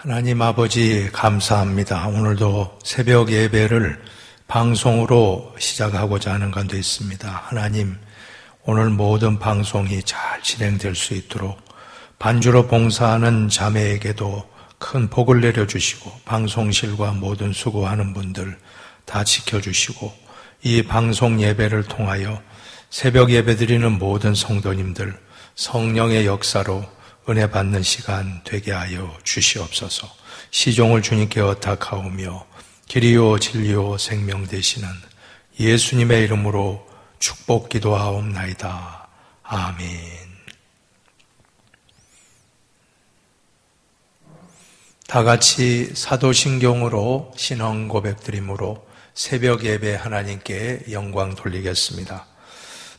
하나님 아버지 감사합니다. 오늘도 새벽 예배를 방송으로 시작하고자 하는 건데 있습니다. 하나님, 오늘 모든 방송이 잘 진행될 수 있도록 반주로 봉사하는 자매에게도 큰 복을 내려주시고 방송실과 모든 수고하는 분들 다 지켜주시고 이 방송 예배를 통하여 새벽 예배 드리는 모든 성도님들 성령의 역사로 은혜 받는 시간 되게 하여 주시옵소서. 시종을 주님께 어탁하오며 길이요 진리요 생명 되시는 예수님의 이름으로 축복 기도하옵나이다. 아멘. 다 같이 사도신경으로 신앙 고백드림으로 새벽 예배 하나님께 영광 돌리겠습니다.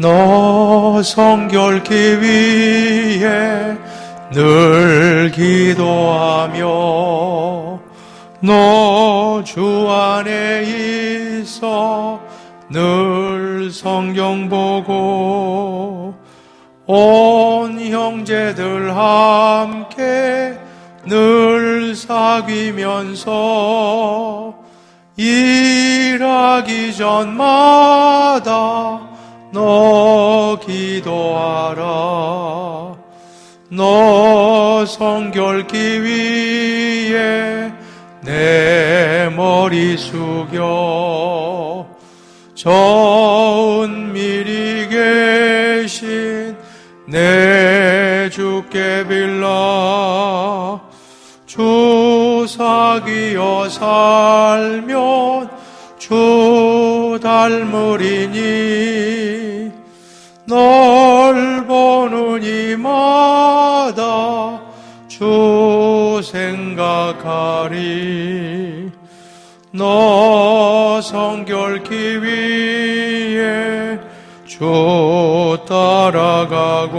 너 성결케 위해 늘 기도하며 너 주 안에 있어 늘 성경 보고 온 형제들 함께 늘 사귀면서 일하기 전마다 너 기도하라. 너 성결기 위해 내 머리 숙여. 저 은밀히 계신 내 주께 빌라. 주 사귀어 살면 주 닮으리니 널 보는 이마다 주 생각하리. 너 성결기 위해 주 따라가고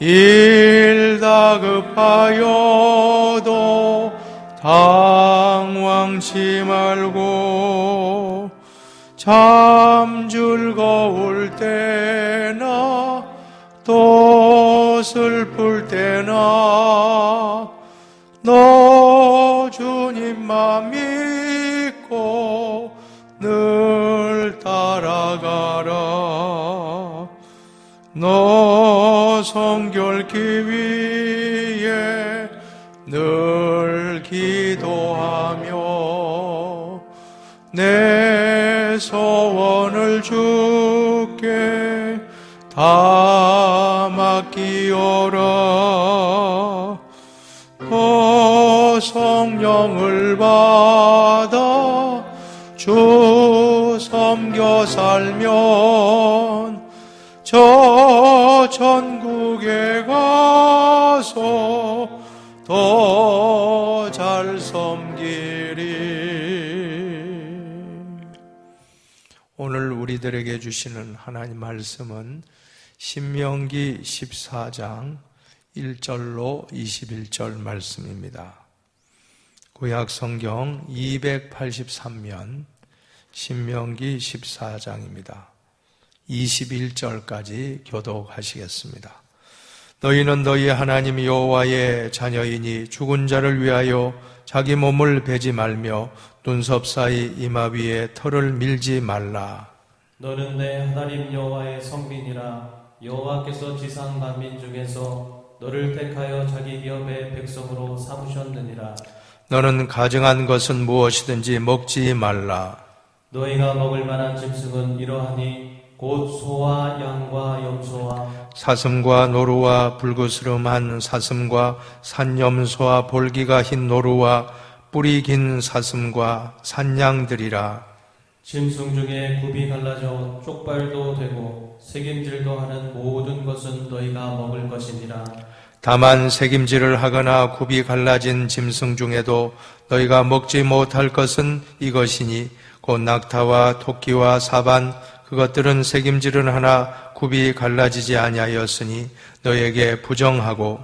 일 다 급하여도 당황치 말고 참 즐거울 때나 또 슬플 때나 너 주님만 믿고 늘 따라가라. 너 성결기 위해 늘 기도하며 내 소원을 주께 다 맡기어라. 그 성령을 받아 주 섬겨 살면 저 천국에 가서 더 우리들에게 주시는 하나님 말씀은 신명기 14장 1절로 21절 말씀입니다. 구약 성경 283면 신명기 14장입니다. 21절까지 교독하시겠습니다. 너희는 너희 하나님 여호와의 자녀이니 죽은 자를 위하여 자기 몸을 베지 말며 눈썹 사이 이마 위에 털을 밀지 말라. 너는 내 하나님 여호와의 성민이라 여호와께서 지상 만민 중에서 너를 택하여 자기 기업의 백성으로 삼으셨느니라 너는 가정한 것은 무엇이든지 먹지 말라. 너희가 먹을 만한 짐승은 이러하니 곧 소와 양과 염소와 사슴과 노루와 불구스름한 사슴과 산염소와 볼기가 흰 노루와 뿌리 긴 사슴과 산양들이라. 짐승 중에 굽이 갈라져 쪽발도 되고 색임질도 하는 모든 것은 너희가 먹을 것이니라. 다만 색임질을 하거나 굽이 갈라진 짐승 중에도 너희가 먹지 못할 것은 이것이니 곧 낙타와 토끼와 사반 그것들은 색임질은 하나 굽이 갈라지지 아니하였으니 너희에게 부정하고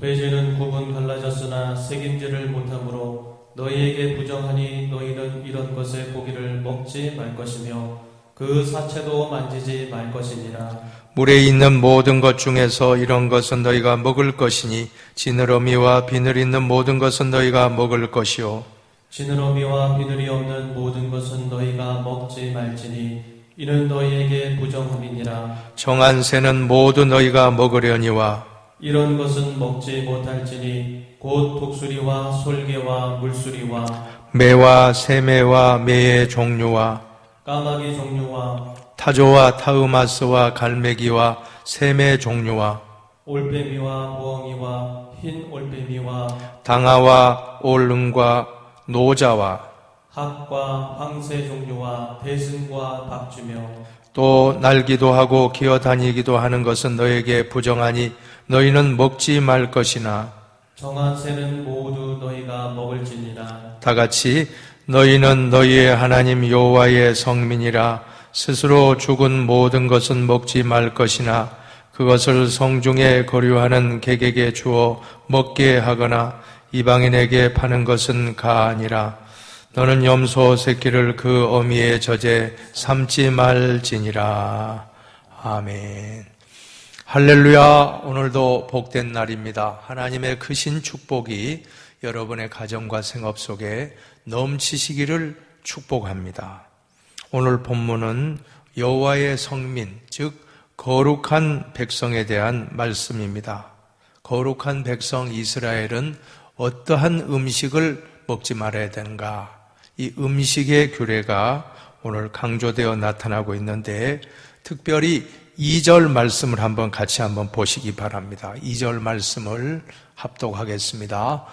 돼지는 굽은 갈라졌으나 색임질을 못하므로 너희에게 부정하니 너희는 이런 것의 고기를 먹지 말 것이며 그 사체도 만지지 말 것이니라. 물에 있는 모든 것 중에서 이런 것은 너희가 먹을 것이니 지느러미와 비늘 있는 모든 것은 너희가 먹을 것이요. 지느러미와 비늘이 없는 모든 것은 너희가 먹지 말지니 이는 너희에게 부정함이니라. 정한 새는 모두 너희가 먹으려니와 이런 것은 먹지 못할지니 곧 독수리와 솔개와 물수리와 매와 새매와 매의 종류와 까마귀 종류와 타조와 타우마스와 갈매기와 샘의 종류와 올빼미와 부엉이와 흰 올빼미와 당아와 올릉과 노자와 학과 황새 종류와 대승과 박주며 또 날기도 하고 기어 다니기도 하는 것은 너에게 부정하니 너희는 먹지 말 것이나 정한 새는 모두 너희가 먹을지니라. 다 같이 너희는 너희의 하나님 여호와의 성민이라. 스스로 죽은 모든 것은 먹지 말 것이나 그것을 성중에 거류하는 객에게 주어 먹게 하거나 이방인에게 파는 것은 가아니라. 너는 염소 새끼를 그 어미의 젖에 삼지 말지니라. 아멘 할렐루야 오늘도 복된 날입니다 하나님의 크신 축복이 여러분의 가정과 생업 속에 넘치시기를 축복합니다 오늘 본문은 여호와의 성민 즉 거룩한 백성에 대한 말씀입니다. 거룩한 백성 이스라엘은 어떠한 음식을 먹지 말아야 되는가? 이 음식의 규례가 오늘 강조되어 나타나고 있는데 특별히 2절 말씀을 한번 같이 한번 보시기 바랍니다. 2절 말씀을 합독하겠습니다.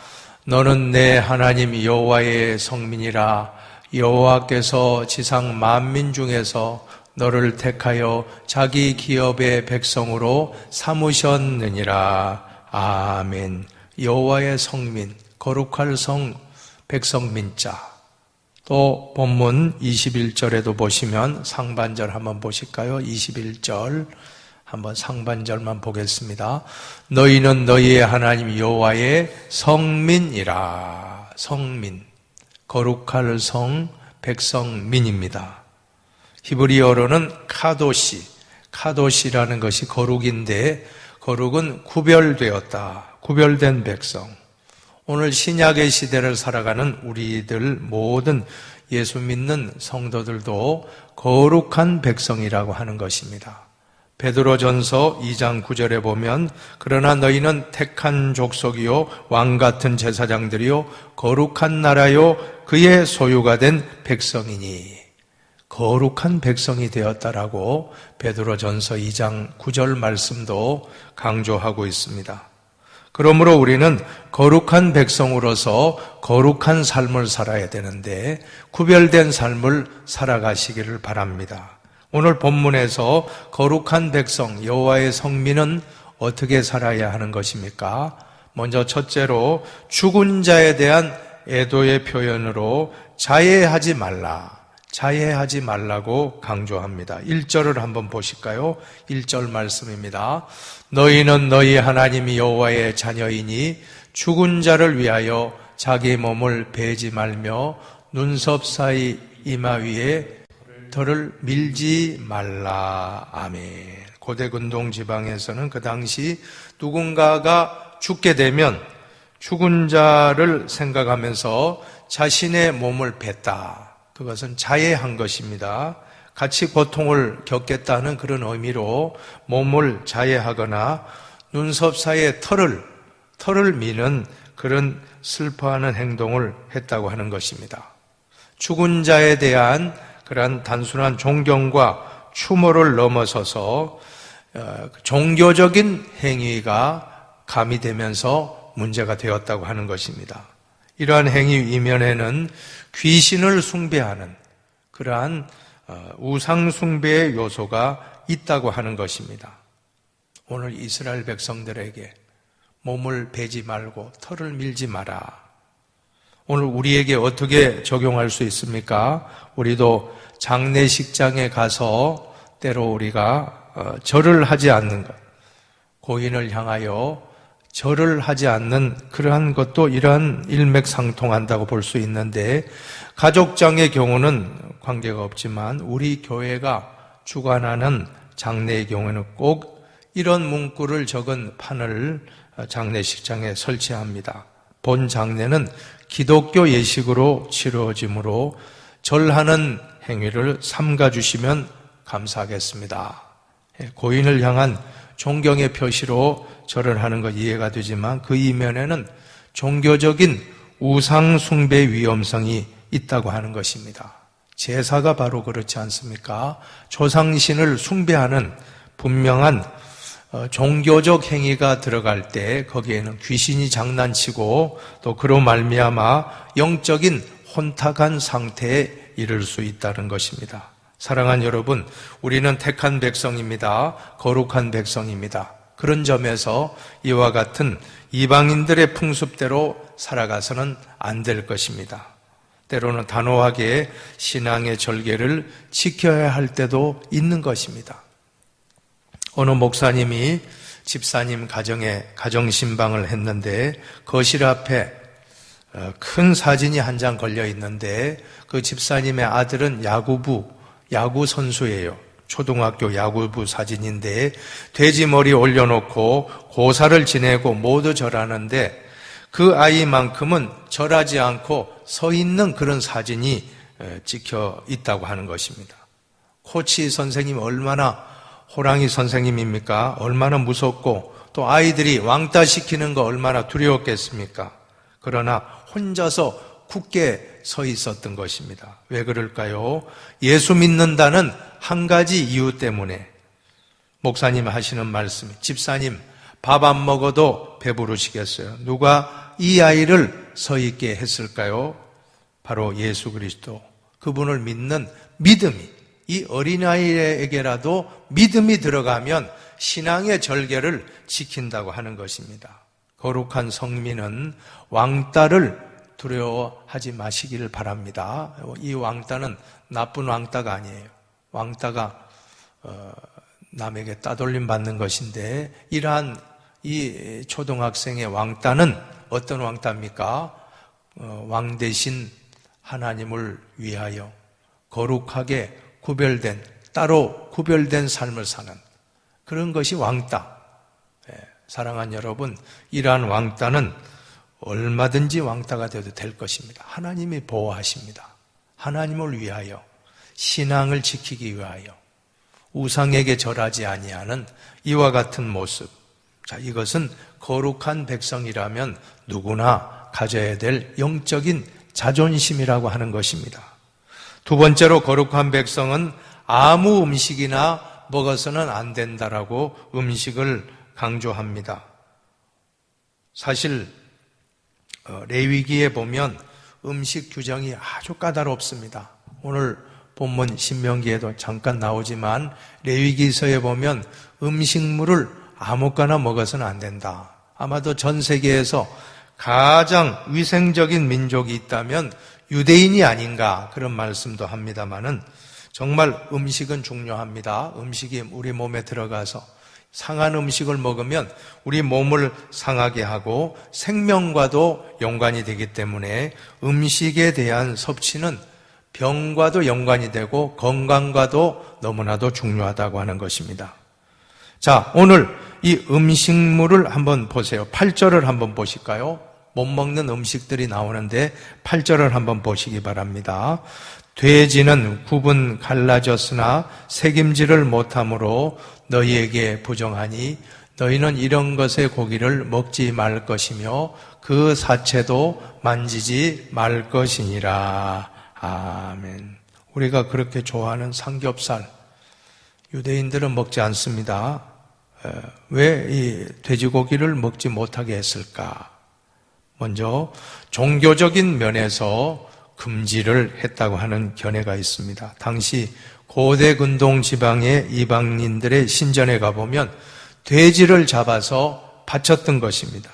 너는 내 하나님 여호와의 성민이라 여호와께서 지상 만민 중에서 너를 택하여 자기 기업의 백성으로 삼으셨느니라. 아멘. 여호와의 성민, 거룩할 성, 백성민자. 또 본문 21절에도 보시면 상반절 한번 보실까요? 21절. 한번 상반절만 보겠습니다. 너희는 너희의 하나님 여호와의 성민이라. 성민. 거룩할 성, 백성민입니다. 히브리어로는 카도시, 카도시라는 것이 거룩인데 거룩은 구별되었다. 구별된 백성. 오늘 신약의 시대를 살아가는 우리들 모든 예수 믿는 성도들도 거룩한 백성이라고 하는 것입니다. 베드로전서 2장 9절에 보면 그러나 너희는 택한 족속이요 왕 같은 제사장들이요 거룩한 나라요 그의 소유가 된 백성이니 거룩한 백성이 되었다라고 베드로전서 2장 9절 말씀도 강조하고 있습니다. 그러므로 우리는 거룩한 백성으로서 거룩한 삶을 살아야 되는데 구별된 삶을 살아가시기를 바랍니다. 오늘 본문에서 거룩한 백성 여호와의 성민은 어떻게 살아야 하는 것입니까? 먼저 첫째로 죽은 자에 대한 애도의 표현으로 자해하지 말라. 자해하지 말라고 강조합니다. 1절을 한번 보실까요? 1절 말씀입니다. 너희는 너희 하나님 여호와의 자녀이니 죽은 자를 위하여 자기 몸을 베지 말며 눈썹 사이 이마 위에 털을 밀지 말라. 아멘. 고대 근동 지방에서는 그 당시 누군가가 죽게 되면 죽은 자를 생각하면서 자신의 몸을 뱉다. 그것은 자해한 것입니다. 같이 고통을 겪겠다는 그런 의미로 몸을 자해하거나 눈썹 사이에 털을 털을 미는 그런 슬퍼하는 행동을 했다고 하는 것입니다. 죽은 자에 대한 그러한 단순한 존경과 추모를 넘어서서 어, 종교적인 행위가 가미되면서 문제가 되었다고 하는 것입니다. 이러한 행위 이면에는 귀신을 숭배하는 그러한 어, 우상 숭배의 요소가 있다고 하는 것입니다. 오늘 이스라엘 백성들에게 몸을 베지 말고 털을 밀지 마라. 오늘 우리에게 어떻게 적용할 수 있습니까? 우리도 장례식장에 가서 때로 우리가 어, 절을 하지 않는 것, 고인을 향하여 절을 하지 않는 그러한 것도 이러한 일맥상통한다고 볼 수 있는데 가족장의 경우는 관계가 없지만 우리 교회가 주관하는 장례의 경우에는 꼭 이런 문구를 적은 판을 장례식장에 설치합니다. 본 장례는 기독교 예식으로 치러지므로 절하는 행위를 삼가 주시면 감사하겠습니다. 예, 고인을 향한 존경의 표시로 절을 하는 것 이해가 되지만 그 이면에는 종교적인 우상 숭배 위험성이 있다고 하는 것입니다. 제사가 바로 그렇지 않습니까? 조상신을 숭배하는 분명한 어, 종교적 행위가 들어갈 때 거기에는 귀신이 장난치고 또 그로 말미암아 영적인 혼탁한 상태에 이를 수 있다는 것입니다. 사랑하는 여러분, 우리는 택한 백성입니다. 거룩한 백성입니다. 그런 점에서 이와 같은 이방인들의 풍습대로 살아가서는 안 될 것입니다. 때로는 단호하게 신앙의 절개를 지켜야 할 때도 있는 것입니다. 어느 목사님이 집사님 가정에 가정신방을 했는데 거실 앞에 어, 큰 사진이 한 장 걸려 있는데 그 집사님의 아들은 야구부 야구 선수예요. 초등학교 야구부 사진인데 돼지 머리 올려놓고 고사를 지내고 모두 절하는데 그 아이만큼은 절하지 않고 서 있는 그런 사진이 어, 찍혀 있다고 하는 것입니다. 코치 선생님 얼마나 호랑이 선생님입니까? 얼마나 무섭고 또 아이들이 왕따 시키는 거 얼마나 두려웠겠습니까? 그러나 혼자서 굳게 서 있었던 것입니다. 왜 그럴까요? 예수 믿는다는 한 가지 이유 때문에 목사님 하시는 말씀, 집사님 밥 안 먹어도 배부르시겠어요? 누가 이 아이를 서 있게 했을까요? 바로 예수 그리스도. 그분을 믿는 믿음이 이 어린아이에게라도 믿음이 들어가면 신앙의 절개를 지킨다고 하는 것입니다. 거룩한 성민은 왕따를 두려워하지 마시기를 바랍니다. 이 왕따는 나쁜 왕따가 아니에요. 왕따가 어, 남에게 따돌림 받는 것인데 이러한 이 초등학생의 왕따는 어떤 왕따입니까? 어, 왕 대신 하나님을 위하여 거룩하게 구별된 따로 구별된 삶을 사는 그런 것이 왕따. 예, 사랑하는 여러분, 이러한 왕따는 얼마든지 왕따가 되어도 될 것입니다. 하나님이 보호하십니다. 하나님을 위하여 신앙을 지키기 위하여 우상에게 절하지 아니하는 이와 같은 모습. 자, 이것은 거룩한 백성이라면 누구나 가져야 될 영적인 자존심이라고 하는 것입니다. 두 번째로 거룩한 백성은 아무 음식이나 먹어서는 안 된다라고 음식을 강조합니다. 사실 어, 레위기에 보면 음식 규정이 아주 까다롭습니다. 오늘 본문 신명기에도 잠깐 나오지만 레위기서에 보면 음식물을 아무거나 먹어서는 안 된다. 아마도 전 세계에서 가장 위생적인 민족이 있다면 유대인이 아닌가 그런 말씀도 합니다만은 정말 음식은 중요합니다. 음식이 우리 몸에 들어가서 상한 음식을 먹으면 우리 몸을 상하게 하고 생명과도 연관이 되기 때문에 음식에 대한 섭취는 병과도 연관이 되고 건강과도 너무나도 중요하다고 하는 것입니다. 자, 오늘 이 음식물을 한번 보세요. 8절을 한번 보실까요? 못 먹는 음식들이 나오는데 8절을 한번 보시기 바랍니다. 돼지는 구분 갈라졌으나 책임지를 못함으로 너희에게 부정하니 너희는 이런 것의 고기를 먹지 말 것이며 그 사체도 만지지 말 것이니라. 아멘. 우리가 그렇게 좋아하는 삼겹살, 유대인들은 먹지 않습니다. 왜 이 돼지고기를 먹지 못하게 했을까? 먼저 종교적인 면에서 금지를 했다고 하는 견해가 있습니다. 당시 고대 근동 지방의 이방인들의 신전에 가보면 돼지를 잡아서 바쳤던 것입니다.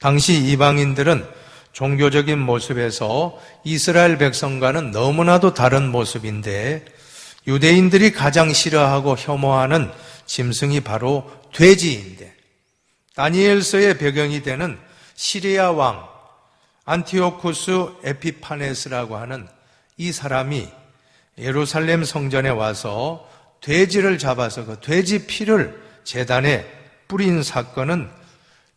당시 이방인들은 종교적인 모습에서 이스라엘 백성과는 너무나도 다른 모습인데 유대인들이 가장 싫어하고 혐오하는 짐승이 바로 돼지인데 다니엘서의 배경이 되는 시리아 왕 안티오쿠스 에피파네스라고 하는 이 사람이 예루살렘 성전에 와서 돼지를 잡아서 그 돼지 피를 재단에 뿌린 사건은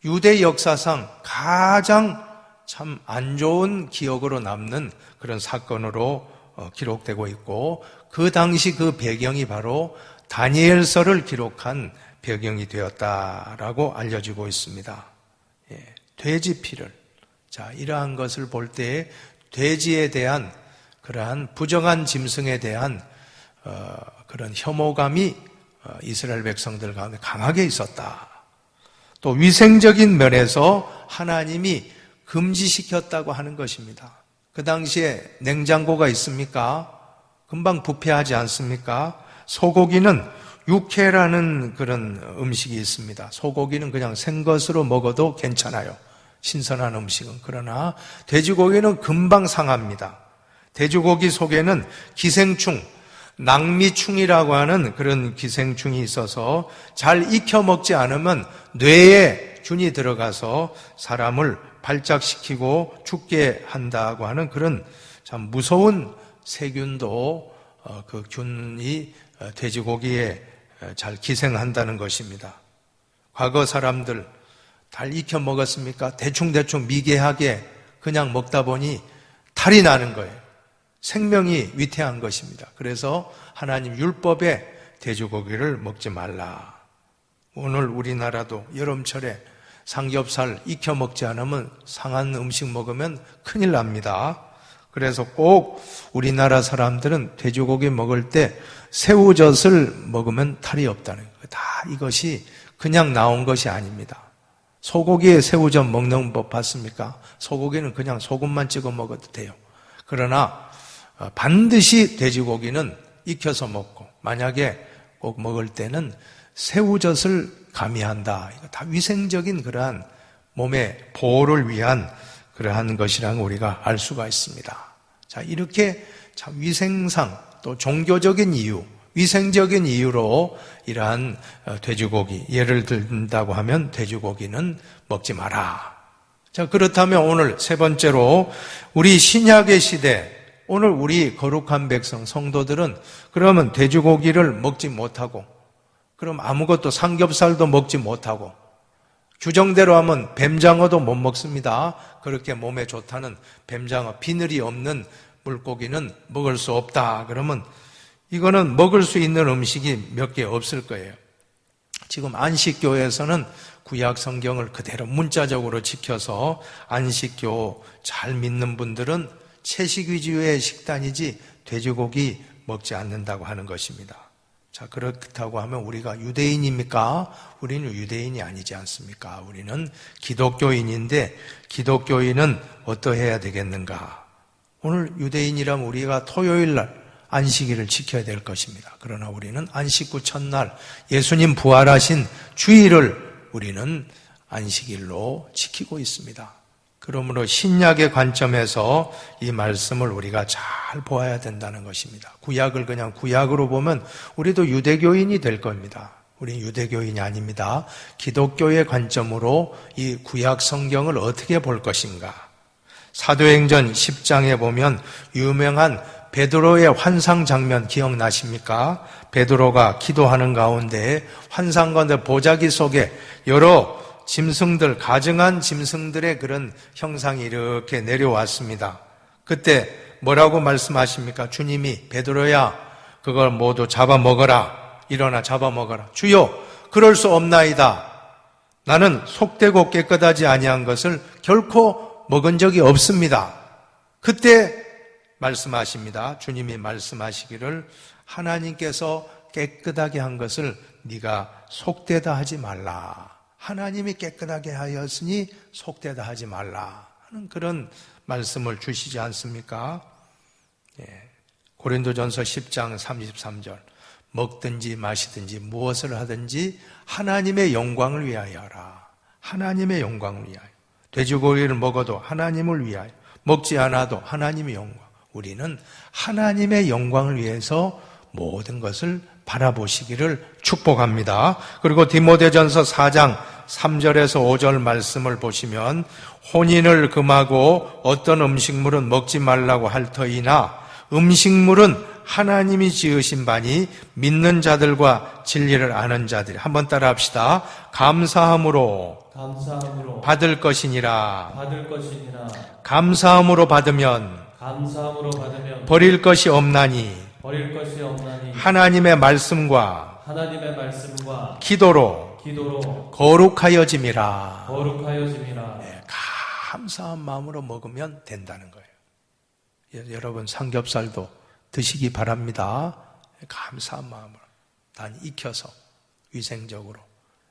유대 역사상 가장 참 안 좋은 기억으로 남는 그런 사건으로 어, 기록되고 있고 그 당시 그 배경이 바로 다니엘서를 기록한 배경이 되었다라고 알려지고 있습니다. 예, 돼지 피를 자 이러한 것을 볼때 돼지에 대한 그러한 부정한 짐승에 대한 어, 그런 혐오감이 어, 이스라엘 백성들 가운데 강하게 있었다. 또 위생적인 면에서 하나님이 금지시켰다고 하는 것입니다. 그 당시에 냉장고가 있습니까? 금방 부패하지 않습니까? 소고기는 육회라는 그런 음식이 있습니다. 소고기는 그냥 생것으로 먹어도 괜찮아요. 신선한 음식은. 그러나 돼지고기는 금방 상합니다. 돼지고기 속에는 기생충, 낭미충이라고 하는 그런 기생충이 있어서 잘 익혀 먹지 않으면 뇌에 균이 들어가서 사람을 발작시키고 죽게 한다고 하는 그런 참 무서운 세균도 어, 그 균이 어, 돼지고기에 어, 잘 기생한다는 것입니다. 과거 사람들 잘 익혀 먹었습니까? 대충대충 미개하게 그냥 먹다 보니 탈이 나는 거예요. 생명이 위태한 것입니다. 그래서 하나님 율법에 돼지고기를 먹지 말라. 오늘 우리나라도 여름철에 삼겹살 익혀 먹지 않으면 상한 음식 먹으면 큰일 납니다. 그래서 꼭 우리나라 사람들은 돼지고기 먹을 때 새우젓을 먹으면 탈이 없다는 거예요. 다 이것이 그냥 나온 것이 아닙니다. 소고기에 새우젓 먹는 법 봤습니까? 소고기는 그냥 소금만 찍어 먹어도 돼요. 그러나 어, 반드시 돼지고기는 익혀서 먹고 만약에 꼭 먹을 때는 새우젓을 가미한다. 이거 다 위생적인 그러한 몸의 보호를 위한 그러한 것이라는 우리가 알 수가 있습니다. 자, 이렇게 참 위생상 또 종교적인 이유, 위생적인 이유로 이러한 어, 돼지고기, 예를 든다고 하면 돼지고기는 먹지 마라. 자, 그렇다면 오늘 세 번째로 우리 신약의 시대, 오늘 우리 거룩한 백성, 성도들은 그러면 돼지고기를 먹지 못하고, 그럼 아무것도 삼겹살도 먹지 못하고, 규정대로 하면 뱀장어도 못 먹습니다. 그렇게 몸에 좋다는 뱀장어, 비늘이 없는 물고기는 먹을 수 없다. 그러면 이거는 먹을 수 있는 음식이 몇 개 없을 거예요. 지금 안식교에서는 구약 성경을 그대로 문자적으로 지켜서 안식교 잘 믿는 분들은 채식 위주의 식단이지 돼지고기 먹지 않는다고 하는 것입니다. 자, 그렇다고 하면 우리가 유대인입니까? 우리는 유대인이 아니지 않습니까? 우리는 기독교인인데 기독교인은 어떠해야 되겠는가? 오늘 유대인이라면 우리가 토요일 날 안식일을 지켜야 될 것입니다. 그러나 우리는 안식구 첫날 예수님 부활하신 주일을 우리는 안식일로 지키고 있습니다. 그러므로 신약의 관점에서 이 말씀을 우리가 잘 보아야 된다는 것입니다. 구약을 그냥 구약으로 보면 우리도 유대교인이 될 겁니다. 우리 유대교인이 아닙니다. 기독교의 관점으로 이 구약 성경을 어떻게 볼 것인가? 사도행전 10장에 보면 유명한 베드로의 환상 장면 기억나십니까? 베드로가 기도하는 가운데 환상 가운데 보자기 속에 여러 짐승들, 가증한 짐승들의 그런 형상이 이렇게 내려왔습니다. 그때 뭐라고 말씀하십니까? 주님이 베드로야, 그걸 모두 잡아먹어라. 일어나 잡아먹어라. 주여, 그럴 수 없나이다. 나는 속되고 깨끗하지 아니한 것을 결코 먹은 적이 없습니다. 그때 말씀하십니다. 주님이 말씀하시기를 하나님께서 깨끗하게 한 것을 네가 속되다 하지 말라. 하나님이 깨끗하게 하였으니 속되다 하지 말라 하는 그런 말씀을 주시지 않습니까? 예. 고린도전서 10장 33절 먹든지 마시든지 무엇을 하든지 하나님의 영광을 위하여 하라. 하나님의 영광을 위하여. 돼지고기를 먹어도 하나님을 위하여. 먹지 않아도 하나님의 영광. 우리는 하나님의 영광을 위해서 모든 것을 바라보시기를 축복합니다. 그리고 디모데전서 4장 3절에서 5절 말씀을 보시면 혼인을 금하고 어떤 음식물은 먹지 말라고 할 터이나 음식물은 하나님이 지으신 바니 믿는 자들과 진리를 아는 자들이 한번 따라 합시다. 감사함으로 감사함으로 받을 것이니라. 받을 것이니라 감사함으로 받으면 감사함으로 받으면 버릴 것이 없나니 버릴 것이 없나니 하나님의 말씀과 하나님의 말씀과 기도로 기도로 거룩하여짐이라. 거룩하여짐이라 감사한 마음으로 먹으면 된다는 거예요. 예, 여러분 삼겹살도 드시기 바랍니다. 감사한 마음으로 단 익혀서 위생적으로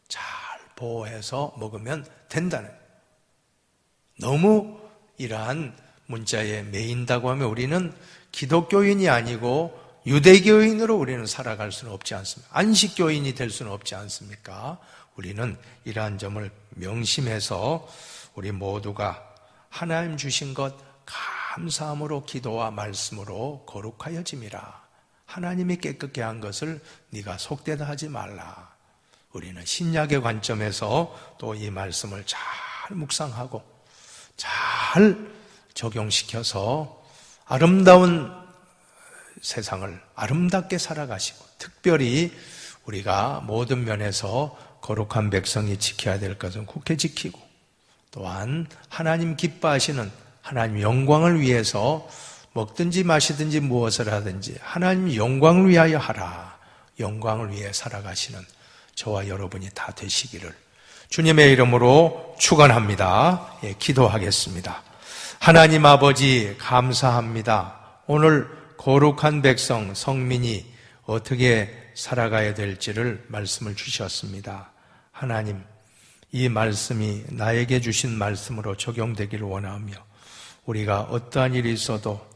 잘 보호해서 먹으면 된다는 거예요. 너무 이러한 문자에 매인다고 하면 우리는 기독교인이 아니고 유대교인으로 우리는 살아갈 수는 없지 않습니까? 안식교인이 될 수는 없지 않습니까? 우리는 이러한 점을 명심해서 우리 모두가 하나님 주신 것 감사함으로 기도와 말씀으로 거룩하여짐이라. 하나님이 깨끗게 한 것을 네가 속되다 하지 말라. 우리는 신약의 관점에서 또 이 말씀을 잘 묵상하고 잘 적용시켜서 아름다운 세상을 아름답게 살아가시고 특별히 우리가 모든 면에서 거룩한 백성이 지켜야 될 것은 국회 지키고 또한 하나님 기뻐하시는 하나님 영광을 위해서 먹든지 마시든지 무엇을 하든지 하나님 영광을 위하여 하라. 영광을 위해 살아가시는 저와 여러분이 다 되시기를 주님의 이름으로 축원합니다. 예, 기도하겠습니다. 하나님 아버지 감사합니다. 오늘 거룩한 백성 성민이 어떻게 살아가야 될지를 말씀을 주셨습니다. 하나님 이 말씀이 나에게 주신 말씀으로 적용되기를 원하며 우리가 어떠한 일이 있어도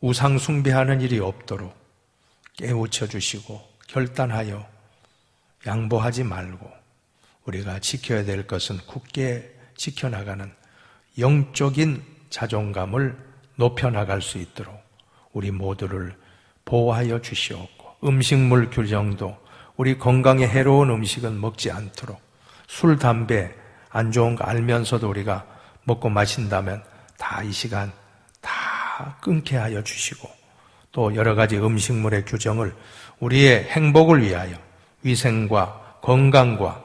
우상 숭배하는 일이 없도록 깨우쳐 주시고 결단하여 양보하지 말고 우리가 지켜야 될 것은 굳게 지켜나가는 영적인 자존감을 높여나갈 수 있도록 우리 모두를 보호하여 주시옵고 음식물 규정도 우리 건강에 해로운 음식은 먹지 않도록 술, 담배 안 좋은 거 알면서도 우리가 먹고 마신다면 다 이 시간 다 끊게 하여 주시고 또 여러 가지 음식물의 규정을 우리의 행복을 위하여 위생과 건강과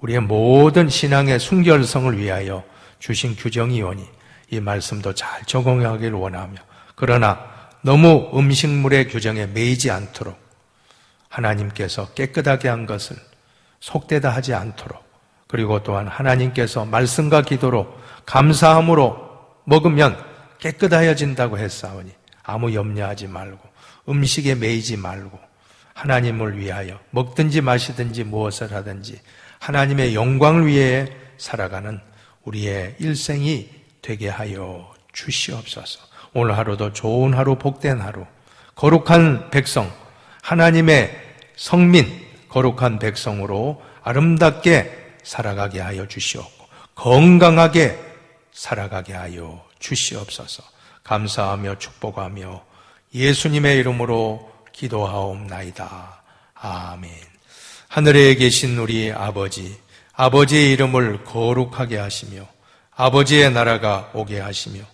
우리의 모든 신앙의 순결성을 위하여 주신 규정이오니 이 말씀도 잘 적용하기를 원하며 그러나 너무 음식물의 규정에 매이지 않도록 하나님께서 깨끗하게 한 것을 속되다 하지 않도록 그리고 또한 하나님께서 말씀과 기도로 감사함으로 먹으면 깨끗하여진다고 했사오니 아무 염려하지 말고 음식에 매이지 말고 하나님을 위하여 먹든지 마시든지 무엇을 하든지 하나님의 영광을 위해 살아가는 우리의 일생이 되게 하여 주시옵소서. 오늘 하루도 좋은 하루, 복된 하루, 거룩한 백성, 하나님의 성민, 거룩한 백성으로 아름답게 살아가게 하여 주시옵고, 건강하게 살아가게 하여 주시옵소서. 감사하며 축복하며 예수님의 이름으로 기도하옵나이다. 아멘. 하늘에 계신 우리 아버지, 아버지의 이름을 거룩하게 하시며 아버지의 나라가 오게 하시며